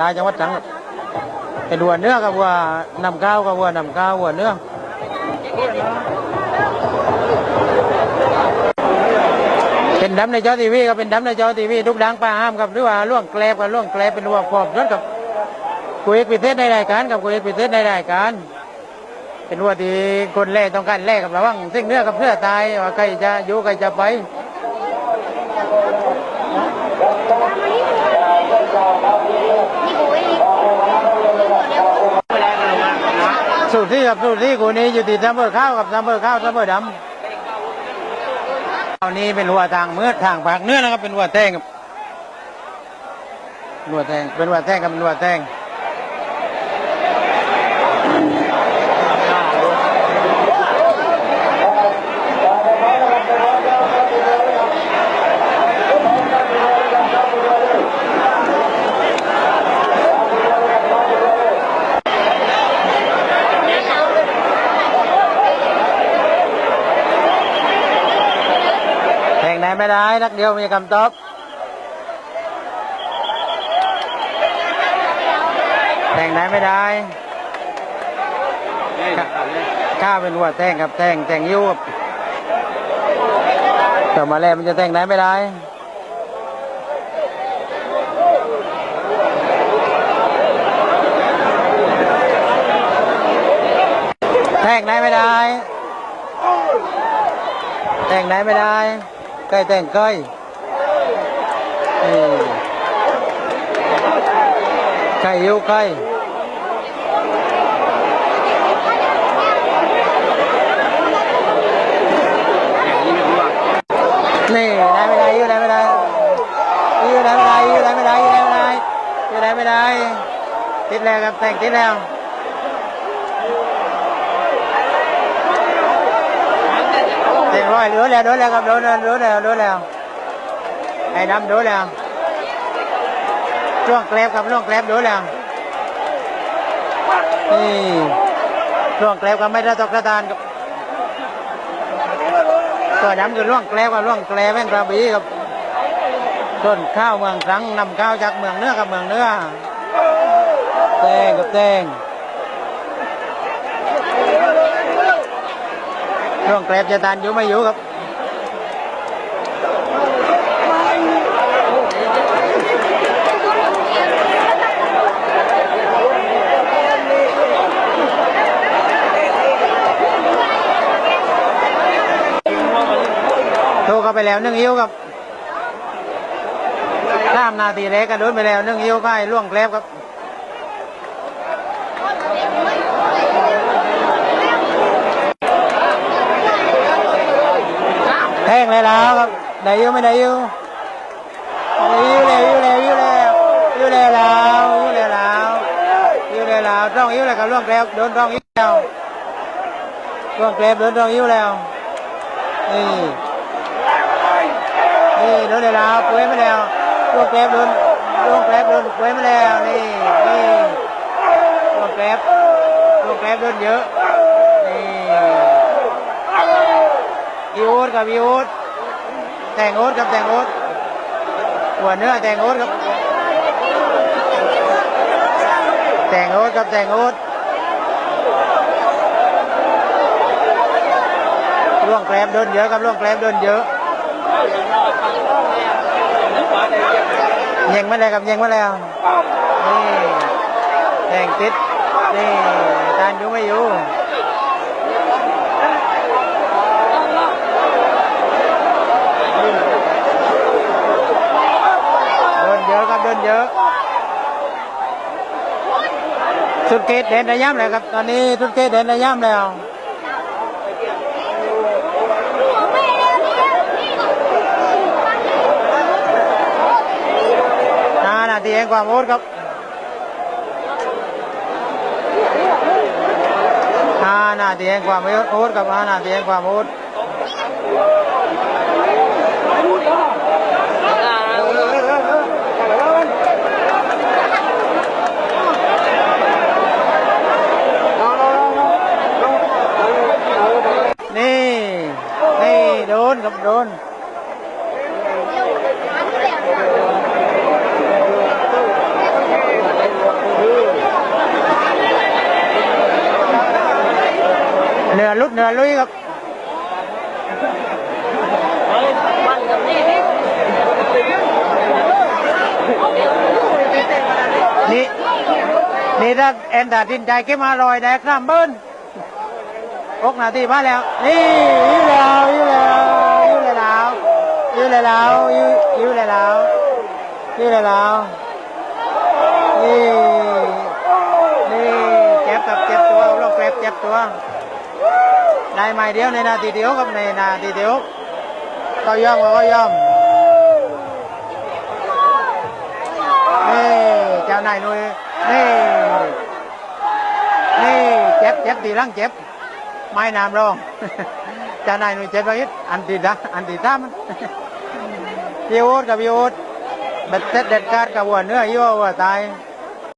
ตายจังหวัดตรังครับเป็นวัวเนื้อกับวัวนำข้าวกับวัวนำข้าววัวเนื้อเป็นดำในจอทีวีก็เป็นดำในจอทีวีทุกดังป้าห้ามครับหรือว่าล่วงแกลบกับล่วงแกลบเป็นวัวปอบรถกับคุยเอกพิเศษในรายการกับคุยเอกพิเศษในรายการ เป็นวัวที่คนแรกต้องการแลกกับระว่างสิ่งเนื้อกับเพื่อตายว่าใครจะอยู่ใครจะไป สูตรที่กับสูตรที่กูนี้อยู่ติดซัมเบอร์ข้าวกับซัมเบอร์ข้าวซัมเบอร์ดำอันนี้เป็นหัวทางเมื่อทางปากเนื้อนะครับเป็นหัวแทงครับหัวแทงเป็นหัวแทงกับเป็นหัวแทง แทงไหนไม่ได้ นักเดียวมีคำตอบแทงไหนไม่ได้ข้าข้าเป็นหัวแทงครับแทงแทงยิ้วครับแต่มาแล้วมันจะแทงไหนไม่ได้แทงไหนไม่ได้แต่งไหนไม่ได้ ใกล้แต่งก้อยนี่ใกล้ยิ้วใกล้นี่ได้ไม่ได้ยิ้วได้ไม่ได้ยิ้วได้ไม่ได้ยิ้วได้ไม่ได้ยิ้วได้ไม่ได้ยิ้วได้ไม่ได้ติดแล้วครับแต่งติดแล้ว เรียบร้อยเหลือแล้วโดนแล้วครับโดนแล้วโดนแล้วโดนแล้วไอ้ดำโดนแล้วช่วงแกลบครับช่วงแกลบโดนแล้วนี่ช่วงแกลบก็ไม่ได้ตกกระดานครับตัวดำคือล่วงแกลบกับล่วงแกลบแม่งกระบี่ครับต้นข้าวเมืองตรังนำข้าวจากเมืองเนื้อกับเมืองเนื้อแตงกับแตง ช่วงแกลบจะทานอยู่ไม่อยู่ครับโทรเข้าไปแล้วนึ่งอิ้วครับข้ามนาทีแรกก็โดนไปแล้วนึ่งอิ้วก็ให้ล่วงแกลบครับ แท งเลยแล้วครับได้อยูไม่ได้อยูได้อยูแล้วอยูแล้วอยูแล้วอยูแล้วอยูแล้วอยูแล้วแล้วต้องอยูแล้วกับล่วงแกลบโดนต้องอยูแล้วล่วงแกลบโดนต้องอยูแล้วนี่นี่โดนเลยแล้วป่วยไม่แล้วล่วงแกลบโดนล่วงแกลบโดนป่วยไม่แล้วนี่นี่ล่วงแกลบล่วงแกลบโดนเยอะนี่ อีโอ๊ตกับอีโอ๊ตแต่งโอ๊ตกับแต่งโอ๊ตหัวเนื้อแต่งโอ๊ตครับ แต่งโอ๊ตกับแต่งโอ๊ตล่วงแกลบโดนเยอะครับล่วงแกลบโดนเยอะยิงมาแล้วครับยิงมาแล้วนี่แต่งติดนี่ตานอยู่ไม่อยู่ เดินเยอะครับเดินเยอะ สุดเกตเดินระยำแล้วครับ ตอนนี้สุดเกตเดินระยำแล้วห้านาทีเองความโอ๊ตครับห้านาทีเองความโอ๊ตกับห้านาทีเองความโอ๊ต ดนครับโดนเหนือลุดเหนือลุยครับนี่นี่ถ้าแอนดาดินใจเก็บมาลอยแดกน้ำเบิ้ลอกนาทีมาแล้ว นี่ยิ่แล้วยิ่แล้ว ยิ้วแล้วยิ้วยิ้วแล้วยิ้วแล้วนี่นี่เจ็บกับเจ็บตัวโรคแกรบเจ็บตัวได้ไม้เดียวในนาทีเดียวกับในนาทีเดียวก็ย่อมก็ก็ยอมนี่เจ้านายหนุ่ยนี่นี่เจ็บเจ็บตีร่างเจ็บไม้น้ำรองเจ้านายหนุ่ยเจ็บ พี่อูดกับพี่อูดเบ็ดเสร็จเด็ดขาดกับวัวเนื้อยี่ววัวตาย